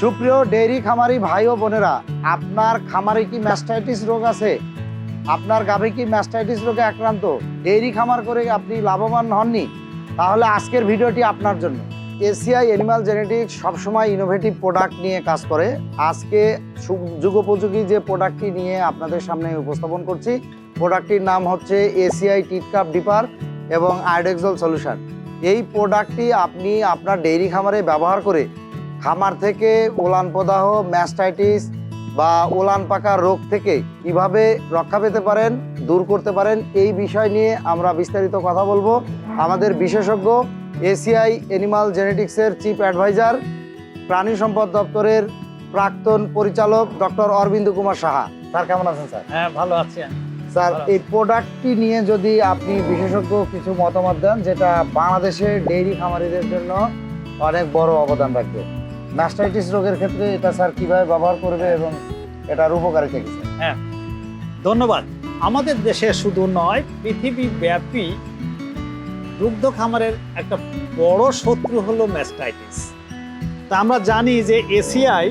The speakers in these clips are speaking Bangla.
সুপ্রিয় ডেইরি খামারি ভাই ও বোনেরা, আপনার খামারে কি ম্যাস্টাইটিস রোগ আছে? আপনার গাভী কি ম্যাস্টাইটিস রোগে আক্রান্ত? ডেইরি খামার করে আপনি লাভবান হননি? তাহলে আজকের ভিডিওটি আপনার জন্য। এসিআই অ্যানিমাল জেনেটিক্স সবসময় ইনোভেটিভ প্রোডাক্ট নিয়ে কাজ করে। আজকে যুগোপযোগী যে প্রোডাক্টটি নিয়ে আপনাদের সামনে উপস্থাপন করছি প্রোডাক্টটির নাম হচ্ছে এসিআই টিটকাপ ডিপার এবং আয়োডেক্সল সলিউশন। এই প্রোডাক্টটি আপনি আপনার ডেইরি খামারে ব্যবহার করে খামার থেকে ওলান প্রদাহ ম্যাস্টাইটিস বা ওলান পাকা রোগ থেকে কীভাবে রক্ষা পেতে পারেন দূর করতে পারেন এই বিষয় নিয়ে আমরা বিস্তারিত কথা বলব। আমাদের বিশেষজ্ঞ এসিআই অ্যানিমাল জেনেটিক্সের চিফ অ্যাডভাইজার প্রাণী সম্পদ দপ্তরের প্রাক্তন পরিচালক ডক্টর অরবিন্দ কুমার সাহা। স্যার কেমন আছেন স্যার? হ্যাঁ ভালো আছি স্যার এই প্রোডাক্টটি নিয়ে যদি আপনি বিশেষজ্ঞ কিছু মতামত দেন যেটা বাংলাদেশের ডেইরি খামারিদের জন্য অনেক বড় অবদান রাখবে। ম্যাস্টাইটিস রোগের ক্ষেত্রে এটা স্যার কীভাবে ব্যবহার করবে এবং এটার উপকারিতা কি হ্যাঁ ধন্যবাদ। আমাদের দেশে শুধু নয় পৃথিবী ব্যাপী দুগ্ধ খামারের একটা বড় শত্রু হলো ম্যাস্টাইটিস। তা আমরা জানি যে এশিয়ায়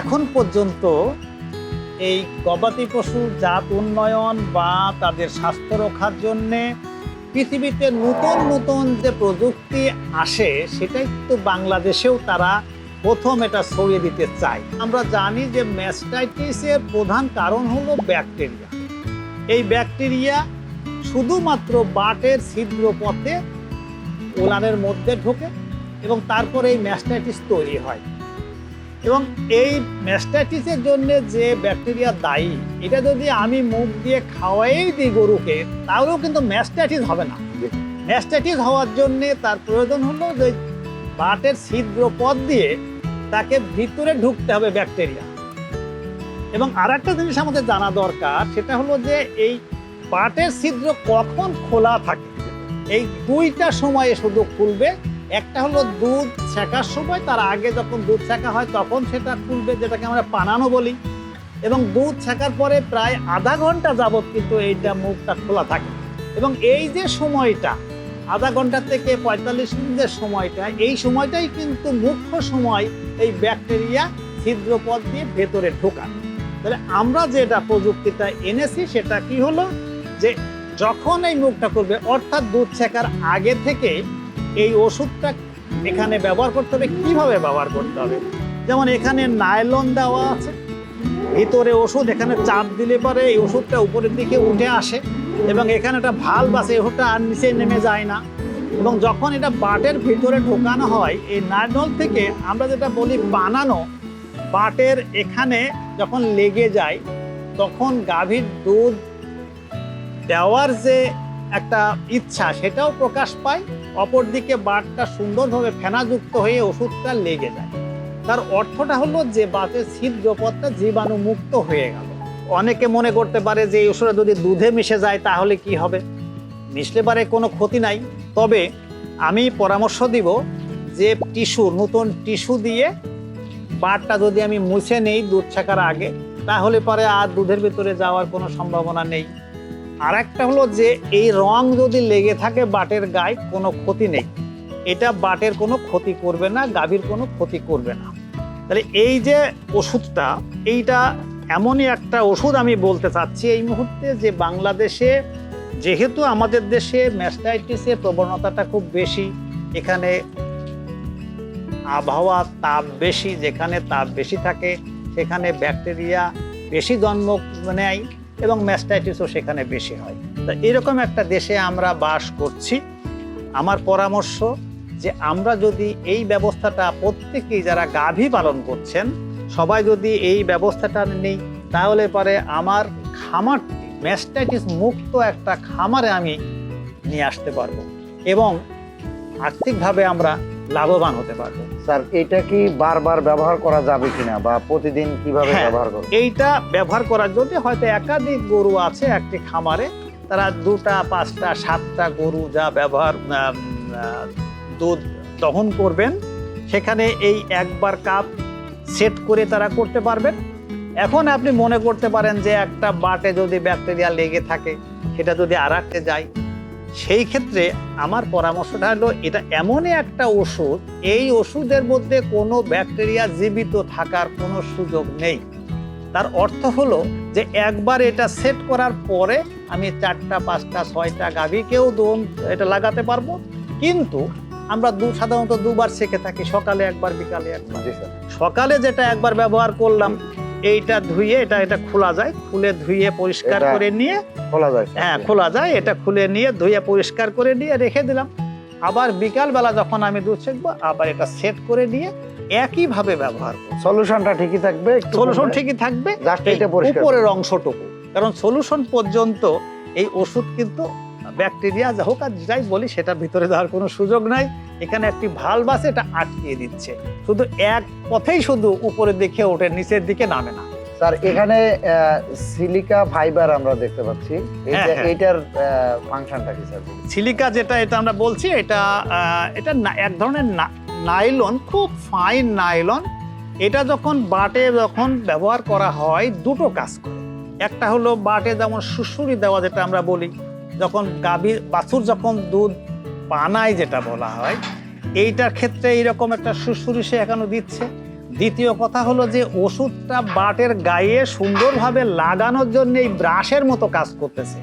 এখন পর্যন্ত এই গবাদি পশুর জাত উন্নয়ন বা তাদের স্বাস্থ্য রক্ষার জন্যে পৃথিবীতে নতুন নতুন যে প্রযুক্তি আসে, সেটাই তো বাংলাদেশেও তারা প্রথম এটা ছড়িয়ে দিতে চায়। আমরা জানি যে ম্যাস্টাইটিসের প্রধান কারণ হলো ব্যাকটেরিয়া। এই ব্যাকটেরিয়া শুধুমাত্র বাটের ছিদ্র পথে ওলানের মধ্যে ঢোকে এবং তারপরে এই ম্যাস্টাইটিস তৈরি হয়। এবং এই ম্যাস্টাইটিসের জন্য যে ব্যাকটেরিয়া দায়ী, এটা যদি আমি মুখ দিয়ে খাওয়াই দিই গরুকে, তাহলেও কিন্তু ম্যাস্টাইটিস হবে না। ম্যাস্টাইটিস হওয়ার জন্যে তার প্রয়োজন হলো যে বাটের ছিদ্র পথ দিয়ে তাকে ভিতরে ঢুকতে হবে ব্যাকটেরিয়া। এবং আর একটা জিনিস আমাদের জানা দরকার, সেটা হলো যে এই বাটের ছিদ্র কখন খোলা থাকে, এই দুইটা সময়ে শুধু খুলবে একটা হলো দুধ ছেঁকার সময়, তার আগে যখন দুধ ছেঁকা হয় তখন সেটা খুলবে, যেটাকে আমরা পানানো বলি। এবং দুধ ছেঁকার পরে প্রায় আধা ঘণ্টা যাবত কিন্তু এইটা মুখটা খোলা থাকে। এবং এই যে সময়টা, আধা ঘণ্টা থেকে পঁয়তাল্লিশ মিনিটের সময়টা, এই সময়টাই কিন্তু মুখ্য সময় এই ব্যাকটেরিয়া ছিদ্রপথ দিয়ে ভেতরে ঢোকা তাহলে আমরা যেটা প্রযুক্তিটা এনেছি, সেটা কি হলো? যে যখন এই মুখটা করবে অর্থাৎ দুধ ছেঁকার আগে থেকে এই ওষুধটা এখানে ব্যবহার করতে হবে, কীভাবে ব্যবহার করতে হবে? যেমন এখানে নাইলন দেওয়া আছে, ভিতরে ওষুধ, এখানে চাপ দিলে পরে এই ওষুধটা উপরের দিকে উঠে আসে এবং এখানে একটা ভালো বাসে ওষুধটা আর নিচে নেমে যায় না। এবং যখন এটা বাটের ভিতরে ঢোকানো হয়, এই নাইলন থেকে আমরা যেটা বলি বানানো, বাটের এখানে যখন লেগে যায়, তখন গাভীর দুধ দেওয়ার যে একটা ইচ্ছা, সেটাও প্রকাশ পায়। অপরদিকে বাটটা সুন্দরভাবে ফেনাযুক্ত হয়ে ওষুধটা লেগে যায়। তার অর্থটা হলো যে বাতের ছিদ্রপথটা জীবাণু মুক্ত হয়ে গেল। অনেকে মনে করতে পারে যে এই ওষুধটা যদি দুধে মিশে যায় তাহলে কি হবে? মিশলে পারে কোনো ক্ষতি নাই। তবে আমি পরামর্শ দিব যে টিস্যু, নতুন টিস্যু দিয়ে বাটটা যদি আমি মুছে নেই দুধ ছাকার আগে, তাহলে পরে আর দুধের ভিতরে যাওয়ার কোনো সম্ভাবনা নেই। আর একটা হলো যে এই রং যদি লেগে থাকে বাটের গায়ে, কোনো ক্ষতি নেই। এটা বাটের কোনো ক্ষতি করবে না, গাভীর কোনো ক্ষতি করবে না। তাহলে এই যে ওষুধটা, এইটা এমনই একটা ওষুধ আমি বলতে চাচ্ছি এই মুহূর্তে যে বাংলাদেশে, যেহেতু আমাদের দেশে ম্যাস্টাইটিসের প্রবণতাটা খুব বেশি, এখানে আবহাওয়া তাপ বেশি, যেখানে তাপ বেশি থাকে, সেখানে ব্যাকটেরিয়া বেশি জন্ম নেয়। এবং ম্যাস্টাইটিসও সেখানে বেশি হয়। তা এরকম একটা দেশে আমরা বাস করছি। আমার পরামর্শ যে আমরা যদি এই ব্যবস্থাটা প্রত্যেকেই যারা গাভী পালন করছেন, সবাই যদি এই ব্যবস্থাটা নেই, তাহলে পরে আমার খামারটি, ম্যাস্টাইটিস মুক্ত একটা খামারে আমি নিয়ে আসতে পারব। এবং আর্থিকভাবে আমরা লাভবান হতে পারব স্যার এটা কি বারবার ব্যবহার করা যাবে কিনা বা প্রতিদিন কীভাবে হ্যাঁ। ব্যবহার করবে এইটা ব্যবহার করার জন্য হয়তো একাধিক গরু আছে একটি খামারে তারা দুটা পাঁচটা সাতটা গরু যা ব্যবহার দুধ দহন করবেন সেখানে এই একবার কাপ সেট করে তারা করতে পারবেন এখন আপনি মনে করতে পারেন যে একটা বাটে যদি ব্যাকটেরিয়া লেগে থাকে সেটা যদি আর যায় সেই ক্ষেত্রে আমার পরামর্শটা হলো এটা এমনই একটা ওষুধ এই ওষুধের মধ্যে কোনো ব্যাকটেরিয়া জীবিত থাকার কোনো সুযোগ নেই। তার অর্থ হলো যে একবার এটা সেট করার পরে আমি চারটা পাঁচটা ছয়টা গাভীকেও দোম এটা লাগাতে পারব। কিন্তু আমরা দু সাধারণত দুবার শেখে থাকি সকালে একবার বিকালে একবার। সকালে যেটা একবার ব্যবহার করলাম এইটা ধুয়ে এটা এটা খোলা যায় খুলে ধুয়ে পরিষ্কার করে নিয়ে খোলা যায়। হ্যাঁ খোলা যায় এটা খুলে নিয়ে ধুয়ে পরিষ্কার করে নিয়ে রেখে দিলাম। আবার বিকালবেলা যখন আমি দুধ ছেঁকবো আবার এটা সেট করে নিয়ে একইভাবে ব্যবহার করব। সলিউশনটা ঠিকই থাকবে সলিউশন ঠিকই থাকবে উপরের অংশটুকু। কারণ সলিউশন পর্যন্ত এই ওষুধ কিন্তু ব্যাকটেরিয়া যা হোক আর যাই বলি সেটা ভিতরে দেওয়ার কোনো সুযোগ নাই। এখানে একটি ভালভ আছে এটা আটকিয়ে দিচ্ছে। শুধু এক পথেই শুধু উপরের দিকে ওঠে নিচের দিকে নামে না। স্যার এখানে সিলিকা ফাইবার আমরা দেখতে পাচ্ছি। হ্যাঁ, হ্যাঁ। এইটার ফাংশনটা কি স্যার? সিলিকা যেটা এটা আমরা বলছি এটা এটা এক ধরনের নাইলন খুব ফাইন নাইলন এটা যখন বাটে যখন ব্যবহার করা হয় দুটো কাজ করে। একটা হলো বাটে যেমন সুসুরি দেওয়া যেটা আমরা বলি যখন গাভীর বাছুর যখন দুধ পানায় যেটা বলা হয় এইটার ক্ষেত্রে এইরকম একটা সুসুরি সে এখনও দিচ্ছে। দ্বিতীয় কথা হলো যে ওষুধটা বাটের গায়ে সুন্দরভাবে লাগানোর জন্য এই ব্রাশের মতো কাজ করতেছে।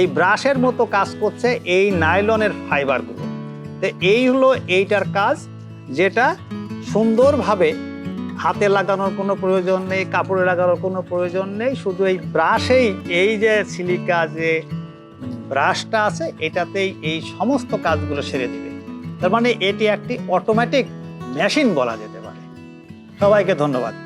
এই ব্রাশের মতো কাজ করছে এই নাইলনের ফাইবারগুলো। তো এই হলো এইটার কাজ, যেটা সুন্দরভাবে হাতে লাগানোর কোনো প্রয়োজন নেই, কাপড়ে লাগানোর কোনো প্রয়োজন নেই, শুধু এই ব্রাশেই এই যে সিলিকা যে ব্রাশটা আছে, এটাতেই এই সমস্ত কাজগুলো সেরে দিবে। তার মানে এটি একটি অটোমেটিক মেশিন বলা যেতে সবাইকে ধন্যবাদ।